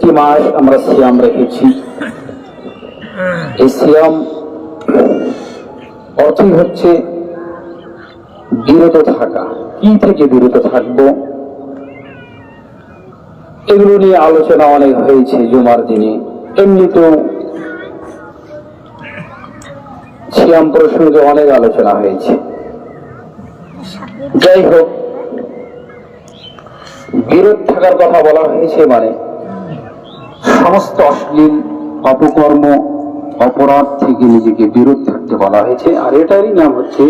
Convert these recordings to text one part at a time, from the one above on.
একটি মাস আমরা সিয়াম রেখেছি। এই সিয়াম অর্থই হচ্ছে বিরত থাকা। কি থেকে বিরত থাকব? এগুলো নিয়ে আলোচনা অনেক হয়েছে জুমার দিনে। এমনি তো সিয়াম প্রসঙ্গে অনেক আলোচনা হয়েছে। যাই হোক, বিরত থাকার কথা বলা হয়েছে মানে সমস্ত অশ্লীল অপকর্ম, অপরাধ থেকে নিজেকে বিরত থাকতে বলা হয়েছে। আর এটারই নাম হচ্ছে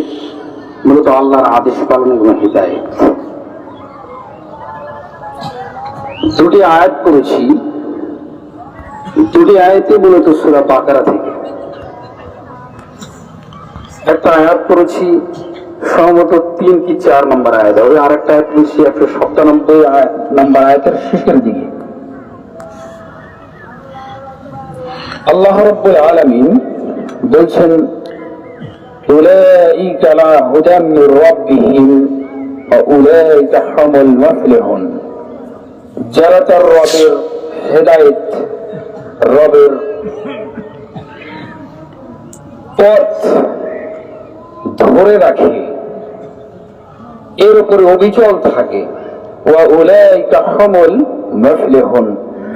মূলত আল্লাহর আদেশ পালন এবং হৃদায়ত। দুটি আয়াত করেছি দুটি আয়াতে মূলত সুরা বাকারা থেকে। একটা আয়াত করেছি সম্ভবত তিন কি চার নম্বর আয়াত। হবে আর একটা আয়াত করেছি একশো সপ্তানব্বই নম্বর আয়াতের শেষের দিকে। আল্লাহ রব্বুল আলামিন বলছেন أولئك على هدى من ربهم وأولئك هم المفلحون যারা তার রবের হেদায়েত রবের পথ ধরে রাখে এর উপরে অবিচল থাকে ওয়া উলাইকা হুমুল মুফলিহুন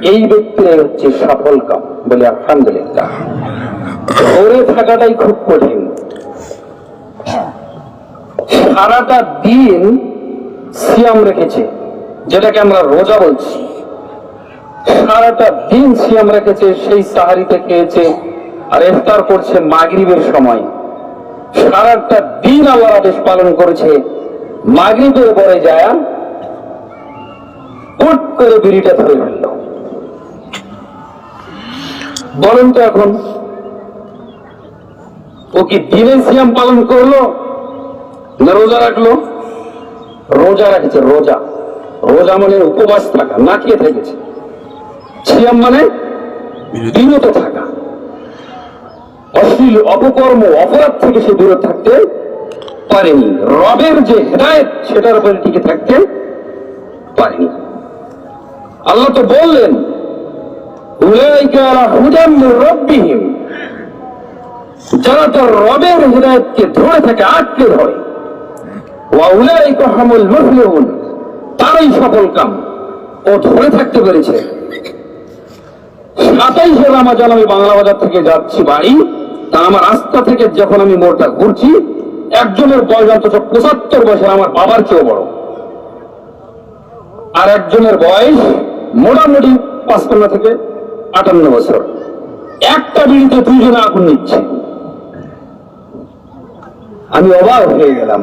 এই ব্যক্তিরাই হচ্ছে সফল কাম, বলে আলহামদুলিল্লাহ। ধরে থাকাটাই খুব কঠিন। সারাটা দিন সিয়াম রেখেছে, যেটাকে আমরা রোজা বলছি। সারাটা দিন সিয়াম রেখেছে, সেই সাহারিতে খেয়েছে, আর ইফতার করছে মাগরিবের সময়। সারাটা দিন আল্লাহ আদেশ পালন করেছে, মাগরিবের পরে যায়, হুট করে বিড়িটা ধরে ফেলল। বলেন তো এখন ও কি দিনে সিয়াম পালন করল না রোজা রাখল? রোজা রাখেছে রোজা। রোজা মানে উপবাস থাকা না খেয়ে থেকেছে। সিয়াম মানে বিরত থাকা। অশ্লীল অপকর্ম অপরাধ থেকে সে দূরে থাকতে পারেনি। রবের যে হেদায়ত সেটার উপরে টিকে থাকতে পারেনি। আল্লাহ তো বললেন উলাইকা আলা হুদাম মির রাব্বিহিম যারা তার রবের হৃদায়তকে ধরে থাকে আটকে ধরে। তারাই সফল কাম। ও ধরে থাকতে পেরেছে। সাতাইশে রামাজান আমি বাংলা বাজার থেকে যাচ্ছি বাড়ি। তা আমার রাস্তা থেকে যখন আমি মোড়টা ঘুরছি, একজনের বয়স অন্তত পঁচাত্তর বছর, আমার বাবার চেয়েও বড়। আর একজনের বয়স মোটামুটি পাঁচপান্ন থেকে আটান্ন বছর। একটা বিড়িতে দুইজনে আগুন নিচ্ছে। আমি অবাক হয়ে গেলাম।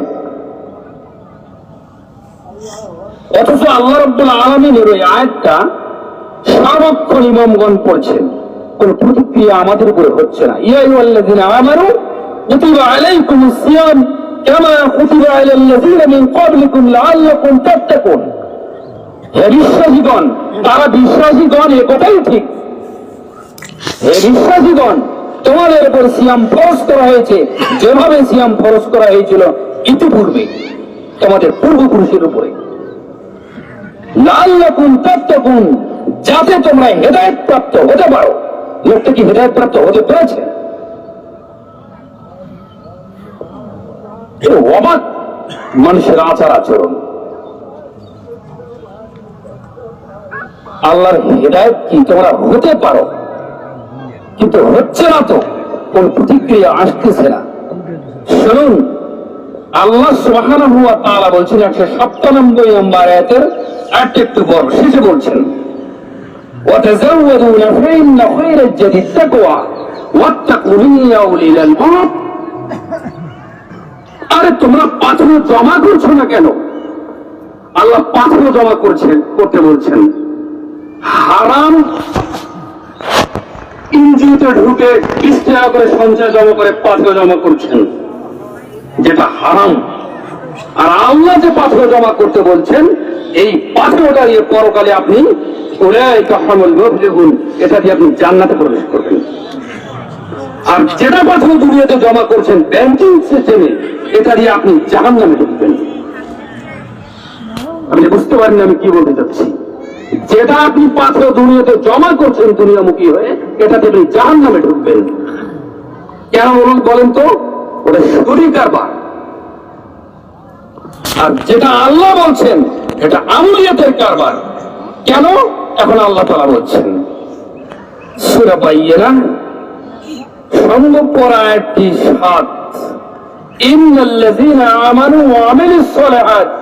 অথচ আল্লাহ রব্বুল আলমিনের ওই আয়াতটা সার্বক্ষণ ইমামগণ পড়ছেন। কোন প্রতিক্রিয়া আমাদের উপরে হচ্ছে না। ইয়া আইয়ুহাল্লাযীনা আমানু কুতিবা আলাইকুমুস সিয়াম মিন ক্বাবলিকুম লাআল্লাকুম তাত্তাকুন। হে বিশ্বাসীগণ, তারা বিশ্বাসীগণ, এ কথাই ঠিক। বিশ্বাসীগণ তোমাদের উপর সিয়াম ফরজ করা হয়েছে। যেভাবে সিয়াম ফরজ করা হয়েছিল ইতিপূর্বে তোমাদের পূর্বপুরুষের উপরে। লাল্লাকুন তাত্তাকুন, যাতে তোমরা হেদায়ত প্রাপ্ত হতে পারো। লোকটা কি হেদায়ত প্রাপ্ত হতে পেরেছে? অবাক মানুষের আচার আচরণ। আল্লাহর হেদায়ত কি তোমরা হতে পারো? কিন্তু হচ্ছে না তো কোন প্রতিক্রিয়া আসতেছে না শুনুন আল্লাহ সুবহানাহু ওয়া তাআলা বলছেন 197 নম্বর আয়াতের আট একটু বড় শেষে বলছেন وتزودوا فإن خير الجد التقوى واتقوا يا أولي الألباب আরে তোমরা পাথর জমা করছো না কেন আল্লাহ পাথর জমা করছেন করতে বলছেন হারাম ইঞ্জিতে ঢুকে বিশ করে সঞ্চয় জমা করে পাথর জমা করছেন। যেটা হারাম। আর আল্লাহ যে পাথর জমা করতে বলছেন, এই পাথরটা দিয়ে পরকালে আপনি এটা দিয়ে আপনি জান্নাতে প্রবেশ করবেন। আর যেটা পাথর দুনিয়াতে জমা করছেন ব্যাংকিং সিস্টেমে এটা দিয়ে আপনি জাহান্নামে ঢুকবেন। আপনি বুঝতে পারেন আমি কি বলতে চাচ্ছি। যেটা আপনি পাত্র দুনিয়াতে জমা করছেন দুনিয়ামুখী হয়ে, এটাতে আপনি জাহান নামে ঢুকবেন। কেন বলুন, বলেন তো? ওটা শুরুই কারবার। আর যেটা আল্লাহ বলছেন, এটা আমলিয়াতের কারবার। কেন? এখন আল্লাহ তালা বলছেন, সুরা পাইয়েরা সম্ভবপর একটি সাত, ইন্নাল্লাযীনা আমানু ওয়া আমিলুস সালিহাত।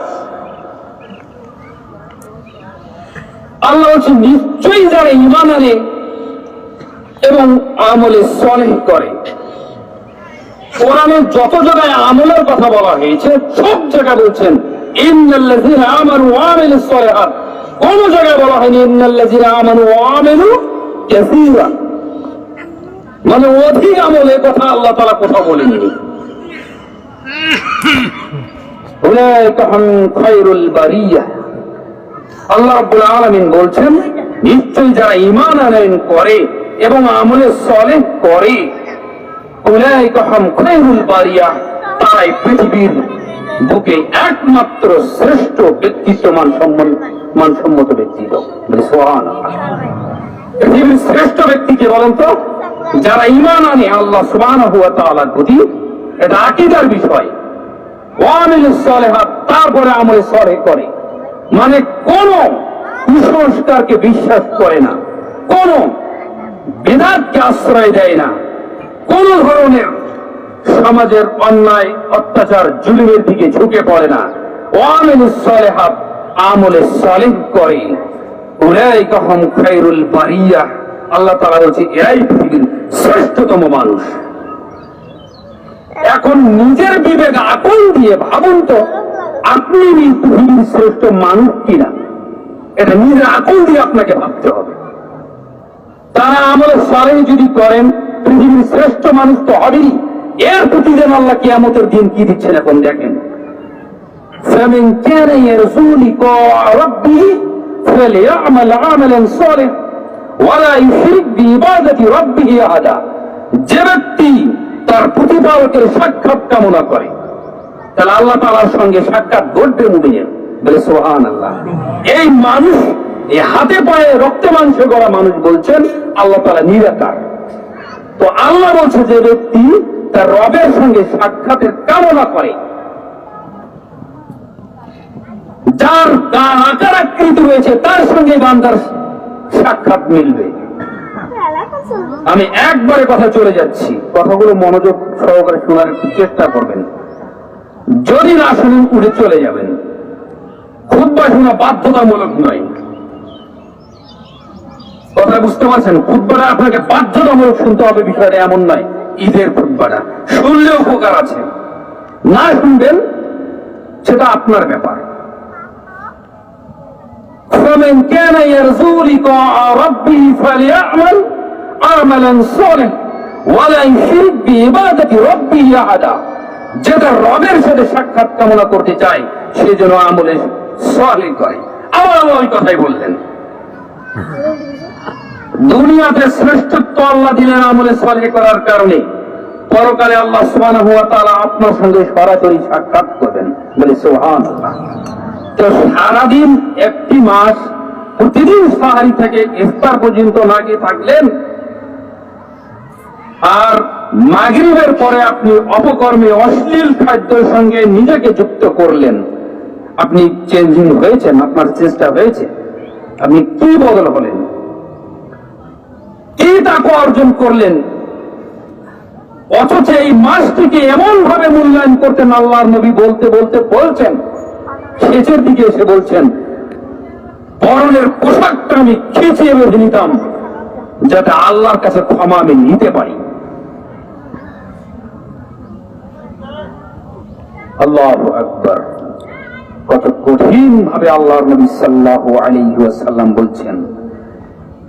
আল্লাহ বলছেন নিশ্চয়ই যারা ঈমান আনে এবং আমলে সলেহ করে। কোরআনে যত জায়গায় আমলের কথা বলা হয়েছে, সব জায়গায় বলছেন জায়গায় বলা হয়নি আমানু মানে অধিক কথা আল্লাহ খায়রুল বারিয়াহ আল্লাহ রাব্বুল আলামিন বলছেন নিশ্চয়ই যারা ঈমান আনয়ন করে এবং আমলে সলেহ করে উলাইকা হুম খায়রুল বারিয়াহ তারাই পৃথিবীর বুকে একমাত্র শ্রেষ্ঠ ব্যক্তিত্বমান সম্মান মানসম্মত ব্যক্তিত্ব পৃথিবীর শ্রেষ্ঠ ব্যক্তিকে বলেন তো? যারা ঈমান আনে আল্লাহ সুবহানাহু ওয়া তাআলার প্রতি এটা আকীদার বিষয়। ওয়ামিলুস সালিহাত তারপরে আমলে সলেহ করে। মানে কোন কুসংস্কারকে বিশ্বাস করে না। কোন বেদাতকে আশ্রয় দেয় না। কোন ধরনের সমাজের অন্যায়, অত্যাচার, জুলুমের দিকে ঝুঁকে পড়ে না। ওয়ামিলুস সালিহাত, আমলে সালেহ করে। উলাইকা হুম খায়রুল বারিয়াহ আল্লাহ তাআলা বলছে, এরাই পৃথিবীর শ্রেষ্ঠতম মানুষ। এখন নিজের বিবেক আকল দিয়ে ভাবুন তো আপনি এই পৃথিবীর শ্রেষ্ঠ মানুষ কিনা এটা নিজের আকল দিয়ে আপনাকে ভাবতে হবে তারা আমলে সারে যদি করেন পৃথিবীর শ্রেষ্ঠ মানুষ তো হবেই এর প্রতিদিন আল্লাহ কিয়ামতের দিন কি দিচ্ছেন এখন দেখেন فمن كان يرجو لقاء ربه فليعمل عملا صالحا ولا يشرك بعبادة ربه أحدا যে ব্যক্তি তার প্রতিপালকের সাক্ষাৎ কামনা করে তাহলে আল্লাহ তালার সঙ্গে সাক্ষাৎ ঘটবে মুমিনের। বলে সোহান আল্লাহ এই মানুষ, এই হাতে পায়ে রক্তে মাংসে গড়া মানুষ বলছেন, আল্লাহ তালা নিরাকার। তো আল্লাহ বলছে যে ব্যক্তি তার রবের সঙ্গে সাক্ষাতের কামনা করে। যার আকার আকৃত রয়েছে, তার সঙ্গে বান্দার সাক্ষাৎ মিলবে। আমি একবারে কথা চলে যাচ্ছি। কথাগুলো মনোযোগ সহকারে শোনার চেষ্টা করবেন। যদি না শুনুন উঠে চলে যাবেন খুদ্া শোনা বাধ্যতামূলক নয় কথা বুঝতে পারছেন খুদ্বাটা আপনাকে বাধ্যতামূলক শুনতে হবে বিষয়টা এমন নয় ঈদের খুদ্বাটা শুনলে উপকার আছে না শুনবেন সেটা আপনার ব্যাপার فمن كان يرجو لقاء ربه فليعمل عملا صالحا ولا يشرك بعبادة ربه أحدا যেটা রবের সাথে সাক্ষাৎ কামনা করতে চায়, সে যেন আমলে করে। আবার ওই কথাই বললেন। দুনিয়াতে শ্রেষ্ঠত্ব আল্লাহ দিলেন আমলে করার কারণে। পরকালে আল্লাহ সুবহানাহু ওয়া তাআলা আপনার সঙ্গে সরাসরি সাক্ষাৎ করবেন। বলে, সুবহানাল্লাহ। তো সারাদিন একটি মাস প্রতিদিন সাহারি থেকে ইফতার পর্যন্ত না খেয়ে থাকলেন। আর মাগরিবের পরে আপনি অপকর্মে অশ্লীল খাদ্যের সঙ্গে নিজেকে যুক্ত করলেন। আপনি চেঞ্জিং হয়েছেন, আপনার চেষ্টা হয়েছে। আপনি কি বদল হলেন? কি তাকে অর্জন করলেন? অথচ এই মাসটিকে এমন ভাবে মূল্যায়ন করতেন আল্লাহর নবী, বলতে বলতে বলছেন, শেষের দিকে এসে বলছেন, পরনের পোশাকটা আমি খিচিয়ে বেঁধে নিতাম, যাতে আল্লাহর কাছে ক্ষমা আমি নিতে পারি। আল্লাহ আকবর। কত কঠিন ভাবে আল্লাহর নবী সাল্লাহ বলছেন,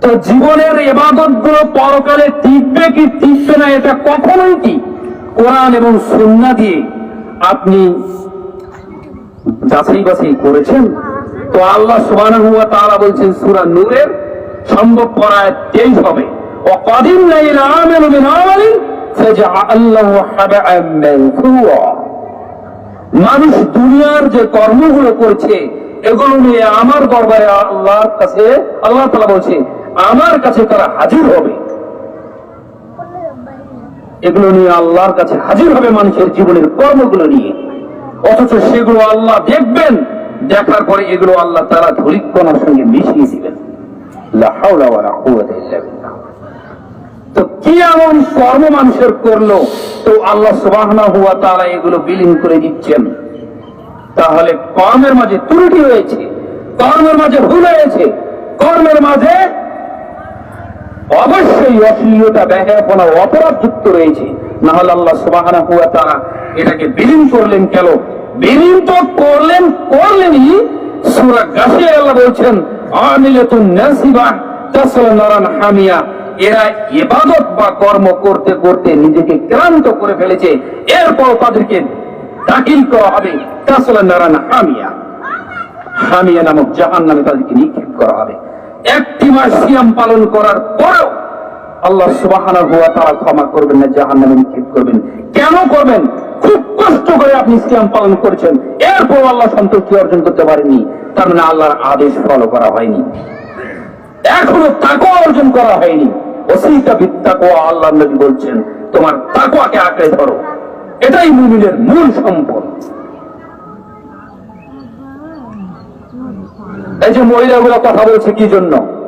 তো জীবনের এবাদতগুলো পরকালে টিকবে কি টিকবে না এটা কখনোই কি? কোরআন এবং সন্না দিয়ে আপনি যাচাই বাছাই করেছেন? তো আল্লাহ সুবহানাহু ওয়া তাআলা বলছেন, সূরা নূরের সম্ভব পরায় 23 হবে। আমালু মিন মানুষ দুনিয়ার যে কর্মগুলো করছে, এগুলো নিয়ে আমার দরবারে আল্লাহর কাছে, আল্লাহ তালা বলছে, আমার কাছে তারা হাজির হবে। এগুলো নিয়ে আল্লাহর কাছে হাজির হবে মানুষের জীবনের কর্মগুলো নিয়ে। অথচ সেগুলো আল্লাহ দেখবেন, দেখার পরে এগুলো আল্লাহ তারা ধরিকণার সঙ্গে মিশিয়ে দিবেন। লা হাওলা ওয়ালা কুওয়াতা ইল্লা বিল্লাহ। কি এমন কর্ম মানুষের করল? তো আল্লাহ ওয়া তাআলা এগুলো বিলীন করে দিচ্ছেন। তাহলে কর্মের মাঝে ত্রুটি হয়েছে কর্মের মাঝে ভুল হয়েছে, কর্মের মাঝে অবশ্যই অশ্লীলতা ব্যাঘাপনা অপরাধ যুক্ত রয়েছে। না হলে আল্লাহ সুবহানাহু ওয়া তাআলা এটাকে বিলীন করলেন কেন? বিলীন তো করলেন, করলেনই। সূরা গাছে আল্লাহ বলছেন, আমিলাতুন নাসিবা নারান হামিয়া। এরা ইবাদত বা কর্ম করতে করতে নিজেকে ক্লান্ত করে ফেলেছে। এরপর তাদেরকে দাখিল করা হবে নারান হামিয়া। হামিয়া নামক জাহান নামে তাদেরকে নিক্ষেপ করা হবে। একটি মাস সিয়াম পালন করার পরেও আল্লাহ সুবাহানা হুয়া তারা ক্ষমা করবেন না জাহান নামে নিক্ষেপ করবেন। কেন করবেন? খুব কষ্ট করে আপনি পালন করেছেন। এরপর আল্লাহ সন্তুষ্টি অর্জন করতে পারেননি। তার মানে আল্লাহর আদেশ ফলো করা হয়নি। এখনও তাকো অর্জন করা হয়নি। ওসিকা বিত্তাকো আল্লাহ নবী বলছেন, তোমার তাকোয়াকে আঁকড়ে ধরো। এটাই মুমিনের মূল সম্পদ। এই যে মহিলাগুলো কথা বলছে কি জন্য?